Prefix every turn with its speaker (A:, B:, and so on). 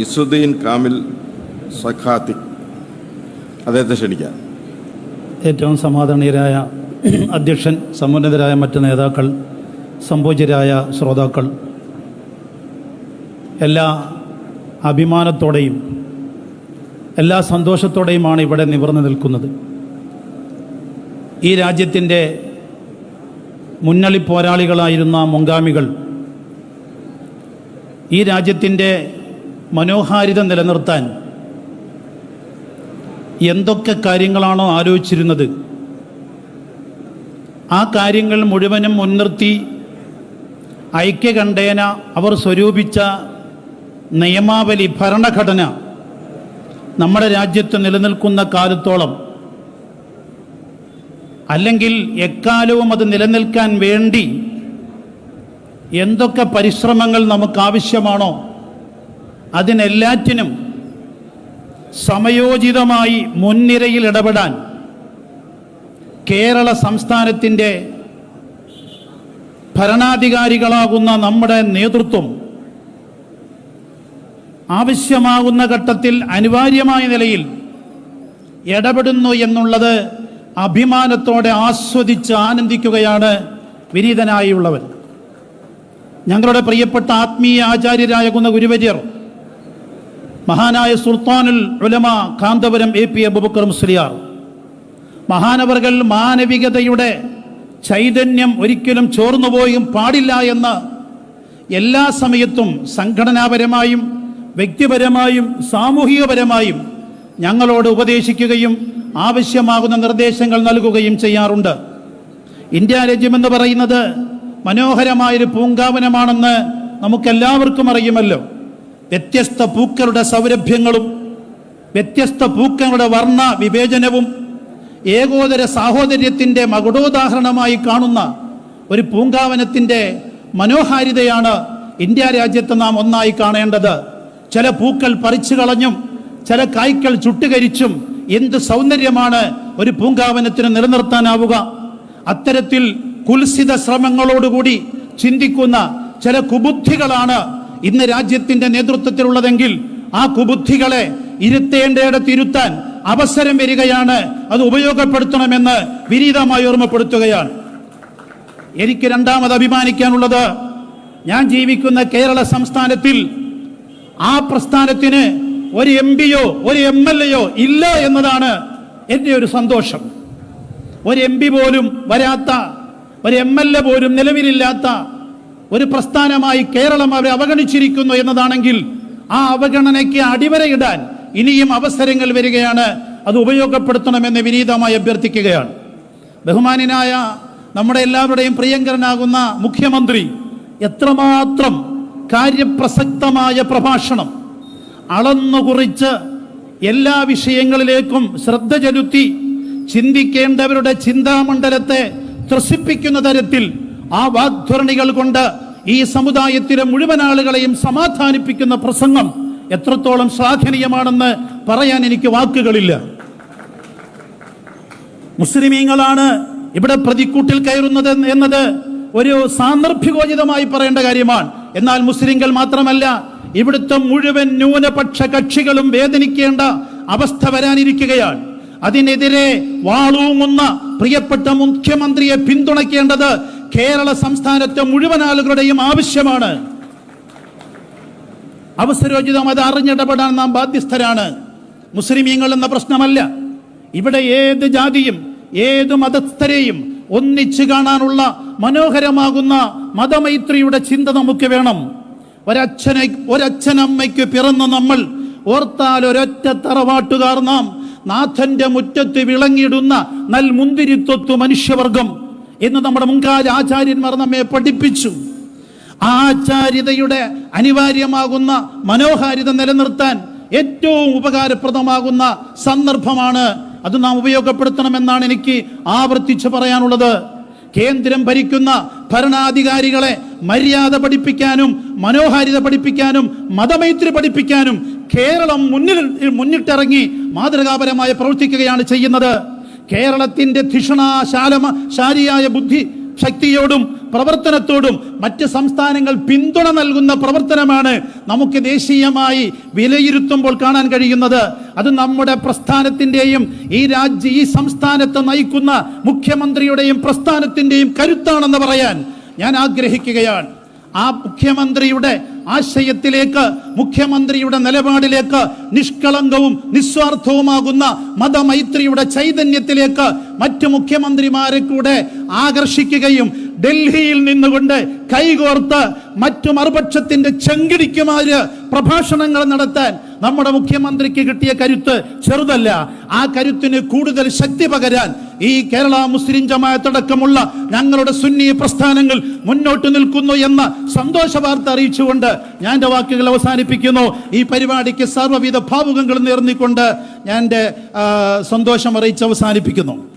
A: ഇസുദ്ദീൻ കാമിൽ സഖാത്തി. അദ്ദേഹത്തെ ക്ഷണിക്കാം.
B: ഏറ്റവും സമാധാനീയരായ അധ്യക്ഷൻ സമുന്നതരായ മറ്റ് നേതാക്കൾ സംപൂജ്യരായ ശ്രോതാക്കൾ എല്ലാ അഭിമാനത്തോടെയും എല്ലാ സന്തോഷത്തോടെയുമാണ് ഇവിടെ നിവർന്നു നിൽക്കുന്നത്. ഈ രാജ്യത്തിന്റെ മുന്നണി പോരാളികളായിരുന്ന മുങ്കാമികൾ ഈ രാജ്യത്തിന്റെ മനോഹാരിത നിലനിർത്താൻ എന്തൊക്കെ കാര്യങ്ങളാണോ ആലോചിച്ചിരുന്നത്? ആ കാര്യങ്ങൾ മുഴുവനും മുൻനിർത്തി ഐക്യകണ്ഠേന അവർ സ്വരൂപിച്ച നിയമാവലി ഭരണഘടന നമ്മുടെ രാജ്യത്ത് നിലനിൽക്കുന്ന കാലത്തോളം അല്ലെങ്കിൽ എക്കാലവും അത് നിലനിൽക്കാൻ വേണ്ടി എന്തൊക്കെ പരിശ്രമങ്ങൾ നമുക്ക് ആവശ്യമാണോ അതിനെല്ലാറ്റിനും സമയോചിതമായി മുൻനിരയിൽ ഇടപെടാൻ കേരള സംസ്ഥാനത്തിന്റെ ഭരണാധികാരികളാകുന്ന നമ്മുടെ നേതൃത്വം ആവശ്യമാകുന്ന ഘട്ടത്തിൽ അനിവാര്യമായ നിലയിൽ ഇടപെടുന്നു എന്നുള്ളത് അഭിമാനത്തോടെ ആസ്വദിച്ച് ആനന്ദിക്കുകയാണ് വിനീതനായുള്ളവൻ. ഞങ്ങളുടെ പ്രിയപ്പെട്ട ആത്മീയ ആചാര്യരായ കുന്ന ഗുരുവര്യർ മഹാനായ സുൽത്താനുൽ ഉലമ കാന്തപുരം എ പി അബുബക്കർ മുസ്ലിയാർ. മഹാനവർകൾ മാനവികതയുടെ ചൈതന്യം ഒരിക്കലും ചോർന്നുപോയും പാടില്ല എന്ന് എല്ലാ സമയത്തും സംഘടനാപരമായും വ്യക്തിപരമായും സാമൂഹികപരമായും ഞങ്ങളോട് ഉപദേശിക്കുകയും ആവശ്യമാകുന്ന നിർദ്ദേശങ്ങൾ നൽകുകയും ചെയ്യാറുണ്ട്. ഇന്ത്യ രാജ്യമെന്ന് പറയുന്നത് മനോഹരമായൊരു പൂങ്കാവനമാണെന്ന് നമുക്കെല്ലാവർക്കും അറിയുമല്ലോ. വ്യത്യസ്ത പൂക്കളുടെ സൗരഭ്യങ്ങളും വ്യത്യസ്ത പൂക്കളുടെ വർണ വിവേചനവും ഏകോദര സാഹോദര്യത്തിന്റെ മകുടോദാഹരണമായി കാണുന്ന ഒരു പൂങ്കാവനത്തിന്റെ മനോഹാരിതയാണ് ഇന്ത്യ രാജ്യത്ത് നാം ഒന്നായി കാണേണ്ടത്. ചില പൂക്കൾ പറിച്ചു കളഞ്ഞും ചില കായ്ക്കൾ ചുട്ടുകരിച്ചും എന്ത് സൗന്ദര്യമാണ് ഒരു പൂങ്കാവനത്തിന് നിലനിർത്താനാവുക. അത്തരത്തിൽ കുൽസിത ശ്രമങ്ങളോടുകൂടി ചിന്തിക്കുന്ന ചില കുബുദ്ധികളാണ് ഇന്ന് രാജ്യത്തിന്റെ നേതൃത്വത്തിലുള്ളതെങ്കിൽ ആ കുബുദ്ധികളെ ഇരുത്തേണ്ടയിടത്ത് ഇരുത്താൻ അവസരം വരികയാണ്. അത് ഉപയോഗപ്പെടുത്തണമെന്ന് വിനീതമായി ഓർമ്മപ്പെടുത്തുകയാണ്. എനിക്ക് രണ്ടാമത് അഭിമാനിക്കാനുള്ളത് ഞാൻ ജീവിക്കുന്ന കേരള സംസ്ഥാനത്തിൽ ആ പ്രസ്ഥാനത്തിന് ഒരു എം പിയോ ഒരു എം എൽ എയോ ഇല്ല എന്നതാണ് എന്റെ ഒരു സന്തോഷം. ഒരു എം പി പോലും വരാത്ത ഒരു എം എൽ എ പോലും നിലവിലില്ലാത്ത ഒരു പ്രസ്ഥാനമായി കേരളം അവരെ അവഗണിച്ചിരിക്കുന്നു എന്നതാണെങ്കിൽ ആ അവഗണനയ്ക്ക് അടിവരയിടാൻ ഇനിയും അവസരങ്ങൾ വരികയാണ്. അത് ഉപയോഗപ്പെടുത്തണമെന്ന് വിനീതമായി അഭ്യർത്ഥിക്കുകയാണ്. ബഹുമാനായ നമ്മുടെ എല്ലാവരുടെയും പ്രിയങ്കരനാകുന്ന മുഖ്യമന്ത്രി എത്രമാത്രം കാര്യപ്രസക്തമായ പ്രഭാഷണം അളന്നുകുറിച്ച് എല്ലാ വിഷയങ്ങളിലേക്കും ശ്രദ്ധ ചെലുത്തി ചിന്തിക്കേണ്ടവരുടെ ചിന്താമണ്ഡലത്തെ ത്രസിപ്പിക്കുന്ന തരത്തിൽ ആ വാഗ്ധരണികൾ കൊണ്ട് ഈ സമുദായത്തിലെ മുഴുവൻ ആളുകളെയും സമാധാനിപ്പിക്കുന്ന പ്രസംഗം എത്രത്തോളം ശ്ലാഘനീയമാണെന്ന് പറയാൻ എനിക്ക് വാക്കുകളില്ല. മുസ്ലിമീങ്ങളാണ് ഇവിടെ പ്രതിക്കൂട്ടിൽ കയറുന്നത് എന്നത് ഒരു സാന്ദർഭികോചിതമായി പറയേണ്ട കാര്യമാണ്. എന്നാൽ മുസ്ലിങ്ങൾ മാത്രമല്ല ഇവിടുത്തെ മുഴുവൻ ന്യൂനപക്ഷ കക്ഷികളും വേദനിക്കേണ്ട അവസ്ഥ വരാനിരിക്കുകയാണ്. അതിനെതിരെ വാളൂങ്ങുന്ന പ്രിയപ്പെട്ട മുഖ്യമന്ത്രിയെ പിന്തുണയ്ക്കേണ്ടത് കേരള സംസ്ഥാനത്തെ മുഴുവൻ ആളുകളുടെയും ആവശ്യമാണ്. അവസരോചിതം അത് അറിഞ്ഞിടപെടാൻ നാം ബാധ്യസ്ഥരാണ്. മുസ്ലിമീങ്ങൾ എന്ന പ്രശ്നമല്ല. ഇവിടെ ഏത് ജാതിയും ഏത് മതസ്ഥരെയും ഒന്നിച്ചു കാണാനുള്ള മനോഹരമാകുന്ന മതമൈത്രിയുടെ ചിന്ത നമുക്ക് വേണം. ഒരച്ഛനെ ഒരച്ഛനമ്മയ്ക്ക് പിറന്ന നമ്മൾ ഓർത്താൽ ഒരൊറ്റ തറവാട്ടുകാർ നാം നാഥന്റെ മുറ്റത്ത് വിളങ്ങിയിടുന്ന നൽമുന്തിരിത്വത്തു മനുഷ്യവർഗം. എന്ന് നമ്മുടെ മുൻകാല ആചാര്യന്മാർ നമ്മെ പഠിപ്പിച്ചു. ആചാര്യതയുടെ അനിവാര്യമാകുന്ന മനോഹാരിത നിലനിർത്താൻ ഏറ്റവും ഉപകാരപ്രദമാകുന്ന സന്ദർഭമാണ് അത് നാം ഉപയോഗപ്പെടുത്തണമെന്നാണ് എനിക്ക് ആവർത്തിച്ച് പറയാനുള്ളത്. കേന്ദ്രം ഭരിക്കുന്ന ഭരണാധികാരികളെ മര്യാദ പഠിപ്പിക്കാനും മനോഹാരിത പഠിപ്പിക്കാനും മതമൈത്രി പഠിപ്പിക്കാനും കേരളം മുന്നിൽ മുന്നിട്ടിറങ്ങി മാതൃകാപരമായി പ്രവർത്തിക്കുകയാണ് ചെയ്യുന്നത്. കേരളത്തിന്റെ ധിഷണാശാലമ ശാരിയായ ബുദ്ധി ശക്തിയോടും പ്രവർത്തനത്തോടും മറ്റ് സംസ്ഥാനങ്ങൾ പിന്തുണ നൽകുന്ന പ്രവർത്തനമാണ് നമുക്ക് ദേശീയമായി വിലയിരുത്തുമ്പോൾ കാണാൻ കഴിയുന്നത്. അത് നമ്മുടെ പ്രസ്ഥാനത്തിന്റെയും ഈ രാജ്യ ഈ സംസ്ഥാനത്ത് നയിക്കുന്ന മുഖ്യമന്ത്രിയുടെയും പ്രസ്ഥാനത്തിന്റെയും കരുത്താണെന്ന് പറയാൻ ഞാൻ ആഗ്രഹിക്കുകയാണ്. ആ മുഖ്യമന്ത്രിയുടെ ആശയത്തിലേക്ക് മുഖ്യമന്ത്രിയുടെ നിലപാടിലേക്ക് നിഷ്കളങ്കവും നിസ്വാർത്ഥവുമാകുന്ന മതമൈത്രിയുടെ ചൈതന്യത്തിലേക്ക് മറ്റു മുഖ്യമന്ത്രിമാരെ കൂടെ ആകർഷിക്കുകയും ഡൽഹിയിൽ നിന്നുകൊണ്ട് കൈകോർത്ത് മറ്റു മറുപക്ഷത്തിന്റെ ചെങ്കിടിക്കുമാര് പ്രഭാഷണങ്ങൾ നടത്താൻ നമ്മുടെ മുഖ്യമന്ത്രിക്ക് കിട്ടിയ കരുത്ത് ചെറുതല്ല. ആ കരുത്തിന് കൂടുതൽ ശക്തി പകരാൻ ഈ കേരള മുസ്ലിം ജമാഅത്തടക്കമുള്ള ഞങ്ങളുടെ സുന്നി പ്രസ്ഥാനങ്ങൾ മുന്നോട്ട് നിൽക്കുന്നു എന്ന സന്തോഷ വാർത്ത അറിയിച്ചുകൊണ്ട് ഞാൻ എന്റെ വാക്കുകൾ അവസാനിപ്പിക്കുന്നു. ഈ പരിപാടിക്ക് സർവവിധ ഭാവുകങ്ങളും നേർന്നിക്കൊണ്ട് ഞാൻ എന്റെ സന്തോഷം അറിയിച്ച് അവസാനിപ്പിക്കുന്നു.